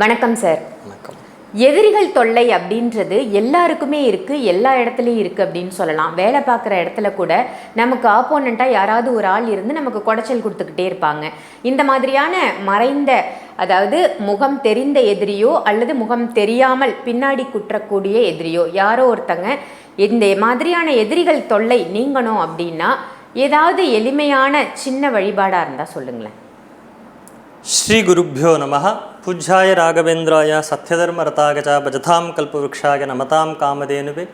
வணக்கம் சார். வணக்கம். எதிரிகள் தொல்லை அப்படின்றது எல்லாருக்குமே இருக்கு எல்லா இடத்துலையும் இருக்கு அப்படின்னு சொல்லலாம். வேலை பார்க்குற இடத்துல கூட நமக்கு ஆப்போனண்ட்டாக யாராவது ஒரு ஆள் இருந்து நமக்கு குடைச்சல் கொடுத்துக்கிட்டே இருப்பாங்க. இந்த மாதிரியான மறைந்த அதாவது முகம் தெரிந்த எதிரியோ அல்லது முகம் தெரியாமல் பின்னாடி குற்றக்கூடிய எதிரியோ யாரோ ஒருத்தங்க இந்த மாதிரியான எதிரிகள் தொல்லை நீங்கணும் அப்படின்னா ஏதாவது எளிமையான சின்ன வழிபாடாக இருந்தால் சொல்லுங்களேன். ஸ்ரீ குருப்பியோ நம பூஜ்யாய ராகவேந்திராய சத்யதர்ம ரதாகஜா பஜதாம் கல்பவருஷாய நமதாம் காமதேனுவே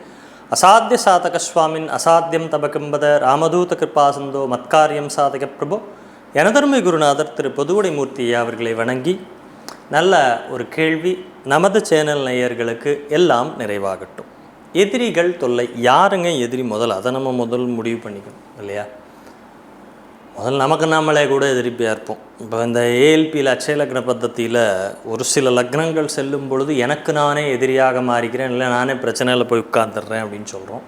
அசாத்திய சாதக சுவாமின் அசாத்தியம் தபகிம்பத ராமதூத கிருபாசந்தோ மத்காரியம் சாதக பிரபு எனதர்மை குருநாதர் திரு பொதுவுடை மூர்த்தி அவர்களை வணங்கி நல்ல ஒரு கேள்வி நமது சேனல் நேயர்களுக்கு எல்லாம் நிறைவாகட்டும். எதிரிகள் தொல்லை யாருங்க எதிரி முதல்ல அதை நம்ம முதல் முடிவு பண்ணிக்கணும் இல்லையா? முதல்ல நமக்கு நாமளே கூட எதிர்ப்பியாக இருப்போம் இப்போ இந்த ஏஎல்பியில் அச்சய லக்ன பద్ధதியில் ஒரு சில லக்னங்கள் செல்லும் பொழுது எனக்கு நானே எதிரியாக மாறிக்கிறேன் இல்லை நானே பிரச்சனையில் போய் உட்காந்துடுறேன் அப்படின்னு சொல்கிறோம்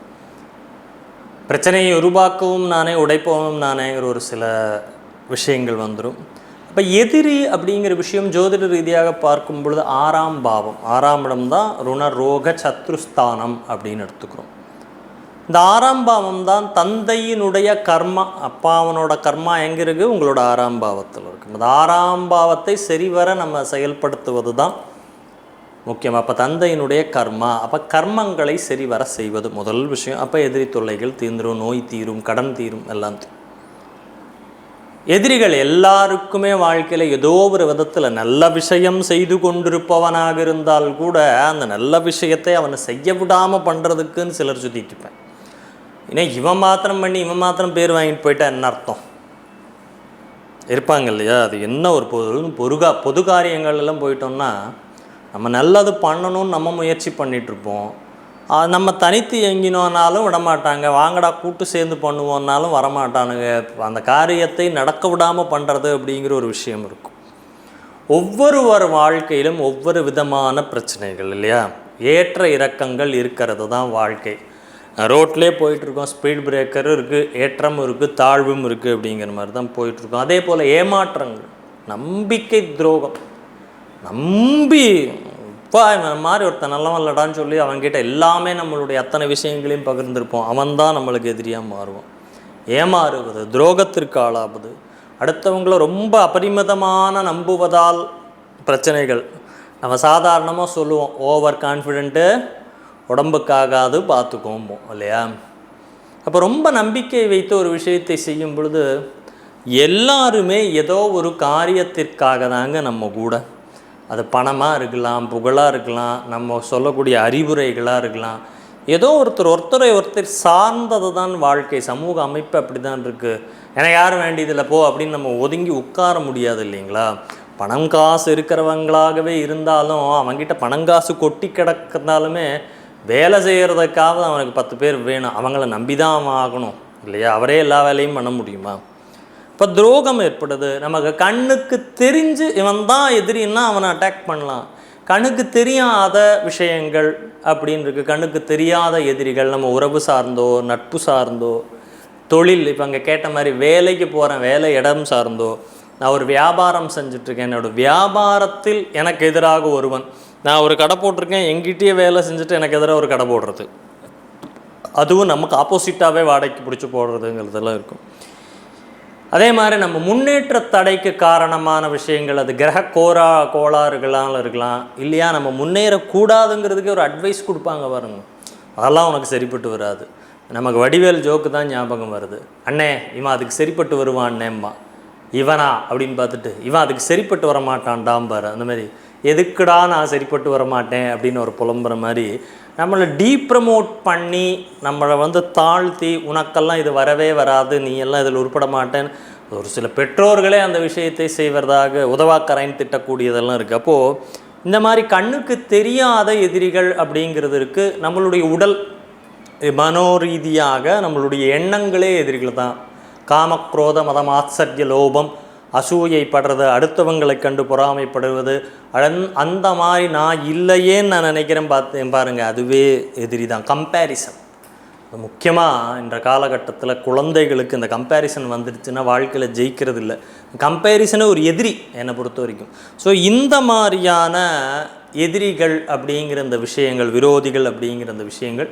பிரச்சனையை உருவாக்கவும் நானே உடைப்பவும் நானேங்கிற ஒரு சில விஷயங்கள் வந்துடும் இப்போ எதிரி அப்படிங்கிற விஷயம் ஜோதிட ரீதியாக பார்க்கும் பொழுது ஆறாம் பாவம் ஆறாம் இடம் தான் ருண ரோக சத்ருஸ்தானம் அப்படின்னு எடுத்துக்கிறோம். இந்த ஆறாம் பாவம் தான் தந்தையினுடைய கர்மா. அப்பாவனோட கர்மா எங்கே இருக்குது உங்களோட ஆறாம் பாவத்தில் இருக்கும் அந்த ஆறாம் பாவத்தை சரிவர நம்ம செயல்படுத்துவது தான் முக்கியம். அப்போ தந்தையினுடைய கர்மா. அப்போ கர்மங்களை சரிவர செய்வது முதல் விஷயம். அப்போ எதிரி தொல்லைகள் தீர்ந்துரும் நோய் தீரும் கடன் தீரும் எல்லாம் தீரும். எதிரிகள் எல்லாருக்குமே வாழ்க்கையில் ஏதோ ஒரு விதத்தில் நல்ல விஷயம் செய்து கொண்டிருப்பவனாக இருந்தால் கூட அந்த நல்ல விஷயத்தை அவனை செய்ய விடாமல் பண்ணுறதுக்குன்னு சிலர் சுற்றிட்டு இருப்பேன். ஏன்னா இவன் மாத்திரம் பண்ணி இவன் மாத்திரம் பேர் வாங்கிட்டு போயிட்டா என்ன அர்த்தம்? இருப்பாங்க இல்லையா? அது என்ன ஒரு பொது பொருகா பொது காரியங்கள்லாம் போயிட்டோம்னா நம்ம நல்லது பண்ணணும்னு நம்ம முயற்சி பண்ணிகிட்ருப்போம் நம்ம தனித்து எங்கினோனாலும் விடமாட்டாங்க. வாங்கடா கூட்டு சேர்ந்து பண்ணுவோன்னாலும் வரமாட்டானுங்க. அந்த காரியத்தை நடக்க விடாமல் பண்ணுறது அப்படிங்கிற ஒரு விஷயம் இருக்கும். ஒவ்வொருவர் வாழ்க்கையிலும் ஒவ்வொரு விதமான பிரச்சனைகள் இல்லையா? ஏற்ற இறக்கங்கள் இருக்கிறது தான் வாழ்க்கை. ரோட்லேயே போயிட்டுருக்கோம். ஸ்பீட் பிரேக்கரும் இருக்குது ஏற்றமும் இருக்குது தாழ்வும் இருக்குது அப்படிங்கிற மாதிரி தான் போயிட்டுருக்கோம். அதே போல் ஏமாற்றங்கள். நம்பிக்கை துரோகம். நம்பி இப்போ இவன் மாதிரி ஒருத்தன் நல்லவன் இல்லடான்னு சொல்லி அவன்கிட்ட எல்லாமே நம்மளுடைய அத்தனை விஷயங்களையும் பகிர்ந்திருப்போம். அவன் தான் நம்மளுக்கு எதிரியாக மாறுவான். ஏமாறுவது துரோகத்திற்கு ஆளாவது. அடுத்தவங்கள ரொம்ப அபரிமிதமான நம்புவதால் பிரச்சனைகள். நம்ம சாதாரணமாக சொல்லுவோம் ஓவர் கான்ஃபிடென்ட்டு உடம்புக்காகாது பார்த்துக்கோம்போம் இல்லையா? அப்போ ரொம்ப நம்பிக்கை வைத்து ஒரு விஷயத்தை செய்யும் பொழுது எல்லாருமே ஏதோ ஒரு காரியத்திற்காக தாங்க நம்ம கூட. அது பணமாக இருக்கலாம் புகழாக இருக்கலாம் நம்ம சொல்லக்கூடிய அறிவுரைகளாக இருக்கலாம். ஏதோ ஒருத்தர் ஒருத்தரை ஒருத்தர் சார்ந்தது தான் வாழ்க்கை. சமூக அமைப்பு அப்படி தான் இருக்குது ஏன்னா யாரும் வேண்டியதில்லை? போ அப்படின்னு நம்ம ஒதுங்கி உட்கார முடியாது இல்லைங்களா? பணம் காசு இருக்கிறவங்களாகவே இருந்தாலும் அவங்ககிட்ட பணம் காசு கொட்டி கிடக்கிறதாலுமே வேலை செய்கிறதுக்காக அவனுக்கு பத்து பேர் வேணும். அவங்கள நம்பி தான் அவன் ஆகணும். இல்லையா? அவரே எல்லா வேலையும் பண்ண முடியுமா? இப்போ துரோகம் ஏற்படுது. நமக்கு கண்ணுக்கு தெரிஞ்சு இவன் தான் எதிரின்னா அவனை அட்டாக் பண்ணலாம். கண்ணுக்கு தெரியாத விஷயங்கள் அப்படின்னு இருக்குது கண்ணுக்கு தெரியாத எதிரிகள் நம்ம உறவு சார்ந்தோ நட்பு சார்ந்தோ தொழில் இப்போ அங்கே கேட்ட மாதிரி வேலைக்கு போகிறேன் வேலை இடம் சார்ந்தோ நான் ஒரு வியாபாரம் செஞ்சுட்ருக்கேன் என்னோடய வியாபாரத்தில் எனக்கு எதிராக ஒருவன் நான் ஒரு கடை போட்டிருக்கேன் எங்கிட்டயே வேலை செஞ்சுட்டு எனக்கு எதிராக ஒரு கடை போடுறது. அதுவும் நமக்கு ஆப்போசிட்டாகவே வாடகைக்கு பிடிச்சி போடுறதுங்கிறதெல்லாம் இருக்கும். அதே மாதிரி நம்ம முன்னேற்ற தடைக்கு காரணமான விஷயங்கள் அது கிரக கோரா கோளாறுகளால் இருக்கலாம் இல்லையா நம்ம முன்னேறக்கூடாதுங்கிறதுக்கு ஒரு அட்வைஸ் கொடுப்பாங்க பாருங்க. அதெல்லாம் உனக்கு சரிப்பட்டு வராது. நமக்கு வடிவேல் ஜோக்கு தான் ஞாபகம் வருது. அண்ணே இவன் அதுக்கு சரிப்பட்டு வருவான் அண்ணேம்மா இவனா அப்படின்னு பார்த்துட்டு இவன் அதுக்கு சரிப்பட்டு வர மாட்டான்டாம்பார் அந்த மாதிரி எதுக்குடா நான் சரிப்பட்டு வர மாட்டேன் அப்படின்னு ஒரு புலம்புற மாதிரி நம்மளை டீப்ரமோட் பண்ணி நம்மளை வந்து தாழ்த்தி உனக்கெல்லாம் இது வரவே வராது நீ எல்லாம் இதில் உருப்பட மாட்டேன்னு ஒரு சில பெற்றோர்களே அந்த விஷயத்தை செய்வதாக உதவாக்கரைன்னு திட்டக்கூடியதெல்லாம் இருக்குது அப்போது இந்த மாதிரி கண்ணுக்கு தெரியாத எதிரிகள் அப்படிங்கிறது இருக்குது நம்மளுடைய உடல் மனோரீதியாக நம்மளுடைய எண்ணங்களே எதிரிகள் தான். காமக்ரோத மதம் ஆச்சரிய லோபம் அசூயைப்படுறது அடுத்தவங்களை கண்டு பொறாமைப்படுவது. அழந் அந்த மாதிரி நான் இல்லையேன்னு நான் நினைக்கிறேன் பார்த்து பாருங்கள் அதுவே எதிரி தான் கம்பேரிசன் முக்கியமாக இந்த காலகட்டத்தில் குழந்தைகளுக்கு இந்த கம்பேரிசன் வந்துடுச்சுன்னா வாழ்க்கையில் ஜெயிக்கிறது இல்லை கம்பேரிசனே ஒரு எதிரி என்னை பொறுத்த வரைக்கும். ஸோ இந்த மாதிரியான எதிரிகள் அப்படிங்கிற இந்த விஷயங்கள் விரோதிகள் அப்படிங்கிற இந்த விஷயங்கள்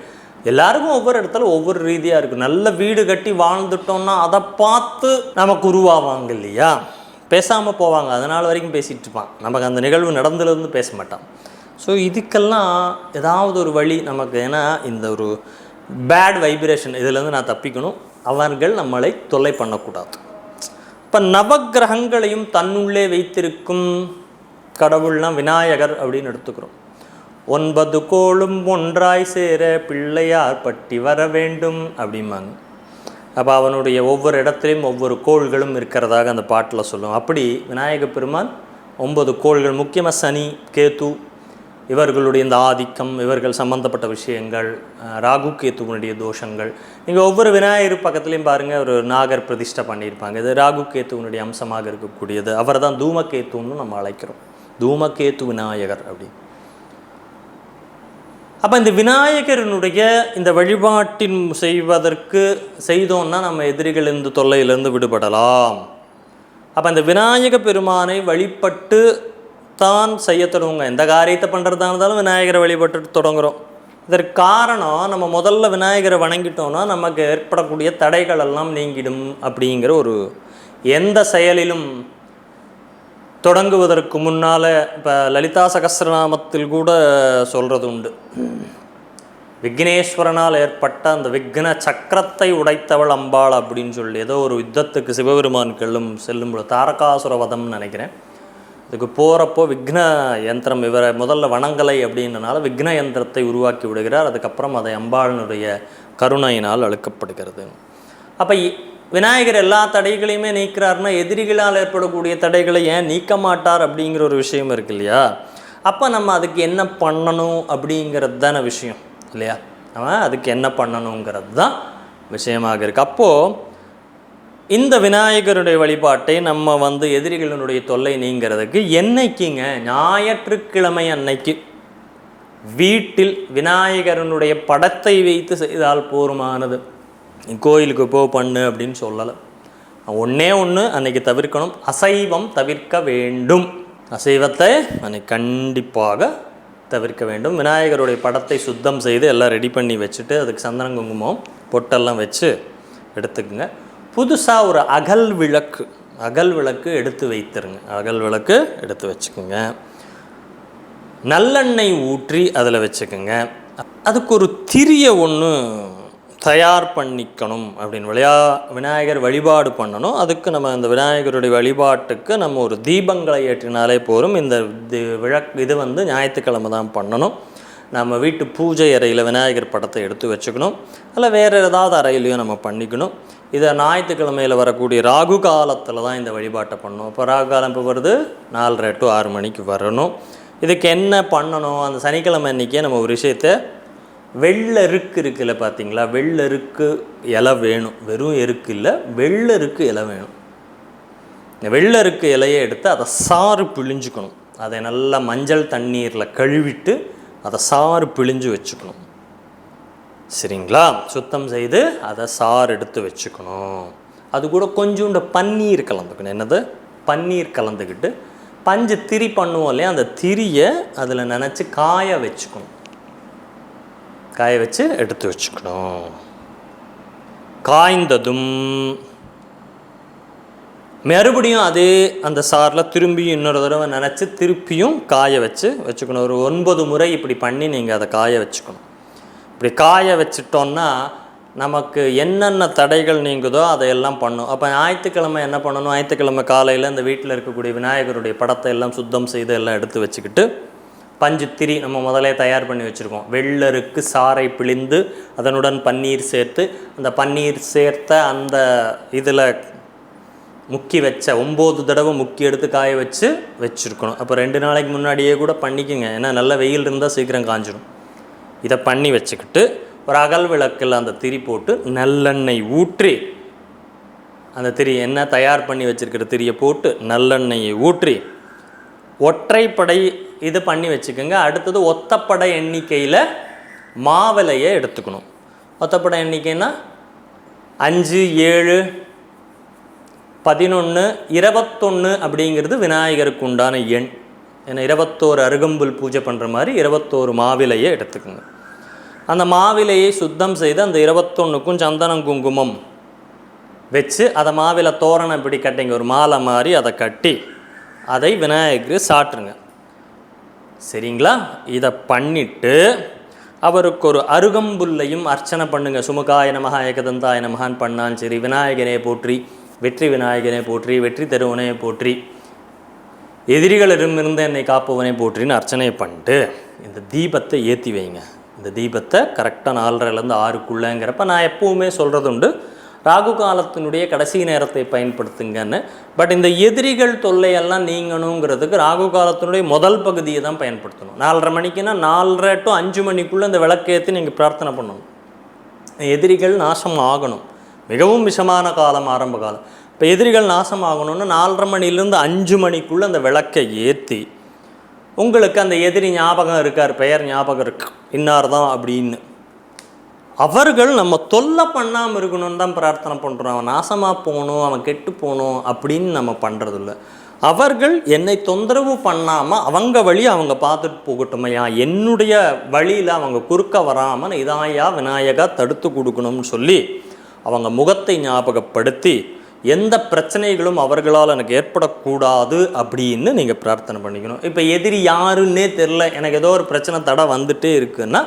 எல்லாருக்கும் ஒவ்வொரு இடத்துல ஒவ்வொரு ரீதியாக இருக்கும் நல்ல வீடு கட்டி வாழ்ந்துட்டோம்னா அதை பார்த்து நமக்கு உருவாவாங்க இல்லையா? பேசாமல் போவாங்க. அதனால் வரைக்கும் பேசிகிட்டு இருப்பான். நமக்கு அந்த நிகழ்வு நடந்துலேருந்து பேச மாட்டான். ஸோ இதுக்கெல்லாம் ஏதாவது ஒரு வழி நமக்கு ஏன்னா இந்த ஒரு பேட் வைப்ரேஷன் இதுலேருந்து நான் தப்பிக்கணும். அவர்கள் நம்மளை தொல்லை பண்ணக்கூடாது. இப்போ நவக்கிரகங்களையும் தன்னுள்ளே வைத்திருக்கும் கடவுள்னா விநாயகர் அப்படின்னு எடுத்துக்கிறோம். ஒன்பது கோளும் ஒன்றாய் சேர பிள்ளையார் பட்டி வர வேண்டும் அப்படிம்பாங்க. அப்போ அவனுடைய ஒவ்வொரு இடத்துலையும் ஒவ்வொரு கோள்களும் இருக்கிறதாக அந்த பாட்டில் சொல்லும். அப்படி விநாயக பெருமான் ஒன்பது கோள்கள் முக்கியமாக சனி கேத்து இவர்களுடைய இந்த ஆதிக்கம் இவர்கள் சம்பந்தப்பட்ட விஷயங்கள் ராகு கேத்துவனுடைய தோஷங்கள். நீங்கள் ஒவ்வொரு விநாயகர் பக்கத்துலேயும் பாருங்கள் ஒரு நாகர் பிரதிஷ்டை பண்ணியிருப்பாங்க. இது ராகு கேத்துவனுடைய அம்சமாக இருக்கக்கூடியது. அவர் தான் தூமகேத்துன்னு நம்ம அழைக்கிறோம். தூமகேத்து விநாயகர் அப்படின்னு. அப்போ இந்த விநாயகரனுடைய இந்த வழிபாட்டின் செய்வதற்கு செய்தோன்னா நம்ம எதிரிகள் இந்த தொல்லையிலிருந்து விடுபடலாம். அப்போ இந்த விநாயக பெருமானை வழிபட்டு தான் செய்ய தொடங்குங்க எந்த காரியத்தை பண்ணுறதா இருந்தாலும் விநாயகரை வழிபட்டு தொடங்குறோம். இதற்கு காரணம் நம்ம முதல்ல விநாயகரை வணங்கிட்டோம்னா நமக்கு ஏற்படக்கூடிய தடைகள் எல்லாம் நீங்கிடும் அப்படிங்கிற ஒரு எந்த செயலிலும் தொடங்குவதற்கு முன்னால் இப்போ லலிதா சகசிரநாமத்தில் கூட சொல்கிறது உண்டு. விக்னேஸ்வரனால் ஏற்பட்ட அந்த விக்ன சக்கரத்தை உடைத்தவள் அம்பாள் அப்படின்னு சொல்லி ஏதோ ஒரு யுத்தத்துக்கு சிவபெருமான்களும் செல்லும் தாரகாசுர வதம்னு நினைக்கிறேன். இதுக்கு போகிறப்போ விக்ன யந்திரம் இவரை முதல்ல வணங்கலை அப்படின்றனால விக்ன யந்திரத்தை உருவாக்கி விடுகிறார். அதுக்கப்புறம் அதை அம்பாளினுடைய கருணையினால் அழுக்கப்படுகிறது. அப்போ விநாயகர் எல்லா தடைகளையுமே நீக்கிறாருன்னா எதிரிகளால் ஏற்படக்கூடிய தடைகளை ஏன் நீக்க மாட்டார் அப்படிங்கிற ஒரு விஷயம் இருக்கு இல்லையா? அப்போ நம்ம அதுக்கு என்ன பண்ணணும் அப்படிங்கிறது தானே விஷயம் இல்லையா? நம்ம அதுக்கு என்ன பண்ணணுங்கிறது தான் விஷயமாக இருக்குது அப்போது இந்த விநாயகருடைய வழிபாட்டை நம்ம வந்து எதிரிகளினுடைய தொல்லை நீங்கிறதுக்கு என்னைக்குங்க? ஞாயிற்றுக்கிழமை அன்னைக்கு. வீட்டில் விநாயகரனுடைய படத்தை வைத்து செய்தால் போருமானது. கோயிலுக்கு போ பண்ணு அப்படின்னு சொல்லலை. ஒன்றே ஒன்று அன்னைக்கு தவிர்க்கணும். அசைவம் தவிர்க்க வேண்டும். அசைவத்தை அன்னைக்கு கண்டிப்பாக தவிர்க்க வேண்டும். விநாயகருடைய படத்தை சுத்தம் செய்து எல்லாம் ரெடி பண்ணி வச்சுட்டு அதுக்கு சந்தன குங்குமம் பொட்டெல்லாம் வச்சு எடுத்துக்குங்க. புதுசாக ஒரு அகல் விளக்கு அகல் விளக்கு எடுத்து வைத்திருங்க. அகல் விளக்கு எடுத்து வச்சுக்கோங்க. நல்லெண்ணெய் ஊற்றி அதில் வச்சுக்கோங்க. அதுக்கு ஒரு திரிய ஒன்று தயார் பண்ணிக்கணும் அப்படின்னு விளையா விநாயகர் வழிபாடு பண்ணணும். அதுக்கு நம்ம அந்த விநாயகருடைய வழிபாட்டுக்கு நம்ம ஒரு தீபங்களை ஏற்றினாலே போதும். இந்த தி- விளக் இது வந்து ஞாயிற்றுக்கிழமை தான் பண்ணணும். நம்ம வீட்டு பூஜை அறையில் விநாயகர் படத்தை எடுத்து வச்சுக்கணும். இல்லை வேறு ஏதாவது அறையிலையும் நம்ம பண்ணிக்கணும். இதை ஞாயிற்றுக்கிழமையில் வரக்கூடிய ராகு காலத்தில் தான் இந்த வழிபாட்டை பண்ணணும். இப்போ ராகு காலம் இப்போ வருது? நாலரை டு ஆறு மணிக்கு வரணும். இதுக்கு என்ன பண்ணணும்? அந்த சனிக்கிழமை அன்றைக்கே நம்ம ஒரு விஷயத்தை வெள்ளருக்கு இருக்குல்ல பார்த்தீங்களா? வெள்ளருக்கு இலை வேணும். வெறும் எருக்கு இல்லை வெள்ளருக்கு இலை வேணும். இந்த வெள்ளெருக்கு இலையை எடுத்து அதை சாறு பிழிஞ்சுக்கணும். அதை நல்லா மஞ்சள் தண்ணீரில் கழுவிட்டு அதை சாறு பிழிஞ்சு வச்சுக்கணும். சரிங்களா? சுத்தம் செய்து அதை சாறு எடுத்து வச்சுக்கணும். அது கூட கொஞ்சோண்டு பன்னீர் கலந்துக்கணும். என்னது? பன்னீர் கலந்துக்கிட்டு பஞ்சு திரி பண்ணுவோம் இல்லையா? அந்த திரியை அதில் நினச்சி காய வச்சுக்கணும். காய வச்சு எடுத்து வச்சுக்கணும். காய்ந்ததும் மறுபடியும் அதே அந்த சாரில் திரும்பியும் இன்னொரு தடவை நினச்சி திருப்பியும் காய வச்சு வச்சுக்கணும். ஒரு ஒன்பது முறை இப்படி பண்ணி நீங்கள் அதை காய வச்சுக்கணும். இப்படி காய வச்சிட்டோன்னா நமக்கு என்னென்ன தடைகள் நீங்குதோ அதையெல்லாம் பண்ணும். அப்போ ஞாயிற்றுக்கிழமை என்ன பண்ணணும்? ஞாயிற்றுக்கிழமை காலையில் இந்த வீட்டில் இருக்கக்கூடிய விநாயகருடைய படத்தை எல்லாம் சுத்தம் செய்து எல்லாம் எடுத்து வச்சுக்கிட்டு பஞ்சு திரி நம்ம முதலே தயார் பண்ணி வச்சுருக்கோம். வெள்ளருக்கு சாறை பிழிந்து அதனுடன் பன்னீர் சேர்த்து அந்த பன்னீர் சேர்த்த அந்த இதில் முக்கி வச்ச ஒம்பது தடவை முக்கி எடுத்து காய வச்சு வச்சுருக்கணும். அப்போ ரெண்டு நாளைக்கு முன்னாடியே கூட பண்ணிக்கோங்க. ஏன்னா நல்ல வெயில் இருந்தால் சீக்கிரம் காஞ்சிடும் இதை பண்ணி வச்சுக்கிட்டு ஒரு அகல் விளக்கில் அந்த திரி போட்டு நல்லெண்ணெய் ஊற்றி அந்த திரி என்ன தயார் பண்ணி வச்சுருக்கிற திரியை போட்டு நல்லெண்ணெயை ஊற்றி ஒற்றைப்படை இது பண்ணி வச்சுக்கோங்க. அடுத்தது ஒத்தப்படை எண்ணிக்கையில் மாவிலையை எடுத்துக்கணும். ஒத்தப்பட எண்ணிக்கைன்னா அஞ்சு ஏழு பதினொன்று இருபத்தொன்று அப்படிங்கிறது விநாயகருக்கு உண்டான எண். ஏன்னா இருபத்தோரு அருகம்புல் பூஜை பண்ணுற மாதிரி இருபத்தோரு மாவிலையை எடுத்துக்கோங்க. அந்த மாவிலையை சுத்தம் செய்து அந்த இருபத்தொன்றுக்கும் சந்தனம் குங்குமம் வச்சு அதை மாவில தோரணம் இப்படி கட்டிங்க. ஒரு மாலை மாதிரி அதை கட்டி அதை விநாயகருக்கு சாட்டுருங்க சரிங்களா? இதை பண்ணிட்டு அவருக்கு ஒரு அருகம்புல்லையும் அர்ச்சனை பண்ணுங்க. சுமுகாய நமகா ஏகதந்தாய நமகான் பண்ணாலும் சரி விநாயகனே போற்றி வெற்றி விநாயகனே போற்றி வெற்றி தருவனே போற்றி எதிரிகளிடமிருந்து என்னை காப்பவனே போற்றின்னு அர்ச்சனையை பண்ணிட்டு இந்த தீபத்தை ஏற்றி வைங்க. இந்த தீபத்தை கரெக்டாக நாலரைலேருந்து ஆறுக்குள்ளேங்கிறப்ப நான் எப்பவுமே சொல்கிறது உண்டு. ராகு காலத்தினுடைய கடைசி நேரத்தை பயன்படுத்துங்கன்னு. பட் இந்த எதிரிகள் தொல்லையெல்லாம் நீங்கணுங்கிறதுக்கு ராகு காலத்தினுடைய முதல் பகுதியை தான் பயன்படுத்தணும். நாலரை மணிக்குன்னா நாலரை டு அஞ்சு மணிக்குள்ளே இந்த விளக்கேற்றி நீங்கள் பிரார்த்தனை பண்ணணும். எதிரிகள் நாசம் ஆகணும். மிகவும் விஷமான காலம் ஆரம்ப காலம். இப்போ எதிரிகள் நாசம் ஆகணும்னு நாலரை மணிலேருந்து அஞ்சு மணிக்குள்ளே அந்த விளக்கை ஏற்றி உங்களுக்கு அந்த எதிரி ஞாபகம் இருக்கார் பெயர் ஞாபகம் இருக்கு. இன்னார் தான் அப்படின்னு. அவர்கள் நம்ம தொல்லை பண்ணாமல் இருக்கணும்னு தான் பிரார்த்தனை பண்ணுறோம் அவன் நாசமாக போகணும் அவன் கெட்டு போகணும் அப்படின்னு நம்ம பண்ணுறதில்ல அவர்கள் என்னை தொந்தரவு பண்ணாமல் அவங்க வழி அவங்க பார்த்துட்டு போகட்டுமையா என்னுடைய வழியில் அவங்க குறுக்க வராமல் இதாயா விநாயகா தடுத்து கொடுக்கணும்னு சொல்லி அவங்க முகத்தை ஞாபகப்படுத்தி எந்த பிரச்சனைகளும் அவர்களால் எனக்கு ஏற்படக்கூடாது அப்படின்னு நீங்கள் பிரார்த்தனை பண்ணிக்கணும். இப்போ எதிரி யாருன்னே தெரில எனக்கு ஏதோ ஒரு பிரச்சனை தடை வந்துட்டே இருக்குன்னா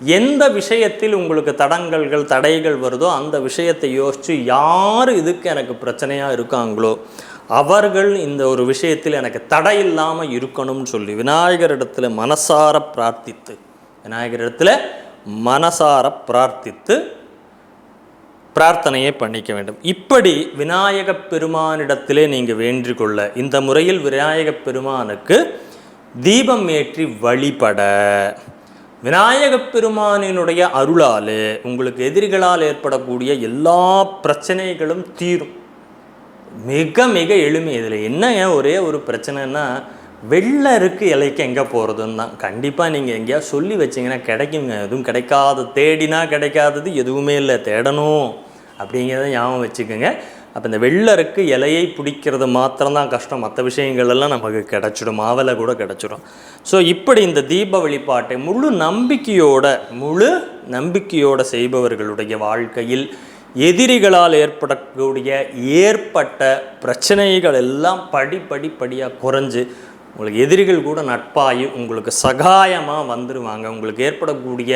எந்த விஷயத்தில் உங்களுக்கு தடங்கல்கள் தடைகள் வருதோ அந்த விஷயத்தை யோசித்து யார் இதுக்கு எனக்கு பிரச்சனையாக இருக்காங்களோ அவர்கள் இந்த ஒரு விஷயத்தில் எனக்கு தடை இல்லாமல் இருக்கணும்னு சொல்லி விநாயகரிடத்தில் மனசார பிரார்த்தித்து விநாயகரிடத்தில் மனசார பிரார்த்தித்து பிரார்த்தனையை பண்ணிக்க வேண்டும். இப்படி விநாயகப் பெருமானிடத்திலே நீங்கள் வேண்டிக்கொள்ள இந்த முறையில் விநாயகப் பெருமானுக்கு தீபம் ஏற்றி வழிபட. விநாயகப் பெருமானினுடைய அருளாலே உங்களுக்கு எதிரிகளால் ஏற்படக்கூடிய எல்லா பிரச்சனைகளும் தீரும். மிக மிக எளிமை இதில். ஏன் ஒரே ஒரு பிரச்சனைன்னா வெள்ளருக்கு இலைக்கு எங்கே போகிறதுன்னு தான். கண்டிப்பாக நீங்கள் எங்கேயா சொல்லி வச்சீங்கன்னா கிடைக்குங்க. எதுவும் கிடைக்காத தேடினா கிடைக்காதது எதுவுமே இல்லை. தேடணும் அப்படிங்கிறத ஞாபகம் வச்சுக்கோங்க. அப்போ இந்த வெள்ளருக்கு இலையை பிடிக்கிறது மாத்திரம்தான் கஷ்டம். மற்ற விஷயங்கள் எல்லாம் நமக்கு கிடச்சிடும். மாவலை கூட கிடச்சிடும் ஸோ இப்படி இந்த தீப வழிபாட்டை முழு நம்பிக்கையோட முழு நம்பிக்கையோட செய்பவர்களுடைய வாழ்க்கையில் எதிரிகளால் ஏற்படக்கூடிய ஏற்பட்ட பிரச்சனைகள் எல்லாம் படி படி படியாக குறைஞ்சு உங்களுக்கு எதிரிகள் கூட நட்பாகி உங்களுக்கு சகாயமாக வந்துடுவாங்க உங்களுக்கு ஏற்படக்கூடிய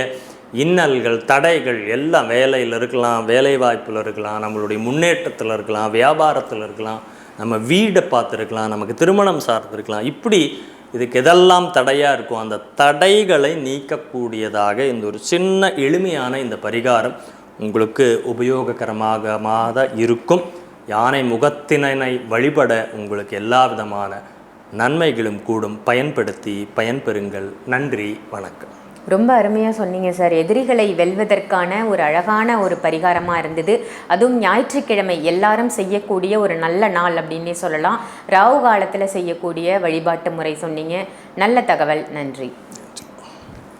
இன்னல்கள் தடைகள் எல்லாம் வேலையில் இருக்கலாம் வேலை வாய்ப்பில் இருக்கலாம் நம்மளுடைய முன்னேற்றத்தில் இருக்கலாம் வியாபாரத்தில் இருக்கலாம் நம்ம வீடை பார்த்துருக்கலாம் நமக்கு திருமணம் சார்ந்திருக்கலாம். இப்படி இதுக்கு எதெல்லாம் தடையாக இருக்கும் அந்த தடைகளை நீக்கக்கூடியதாக இந்த ஒரு சின்ன எளிமையான இந்த பரிகாரம் உங்களுக்கு உபயோககரமாக இருக்கும். யானை முகத்தினை வழிபட உங்களுக்கு எல்லா விதமான நன்மைகளும் கூடும். பயன்படுத்தி பயன்பெறுங்கள். நன்றி வணக்கம். ரொம்ப அருமையாக சொன்னீங்க சார். எதிரிகளை வெல்வதற்கான ஒரு அழகான ஒரு பரிகாரமாக இருந்தது. அதுவும் ஞாயிற்றுக்கிழமை எல்லாரும் செய்யக்கூடிய ஒரு நல்ல நாள் அப்படின்னே சொல்லலாம். ராகு காலத்தில் செய்யக்கூடிய வழிபாட்டு முறை சொன்னீங்க. நல்ல தகவல். நன்றி.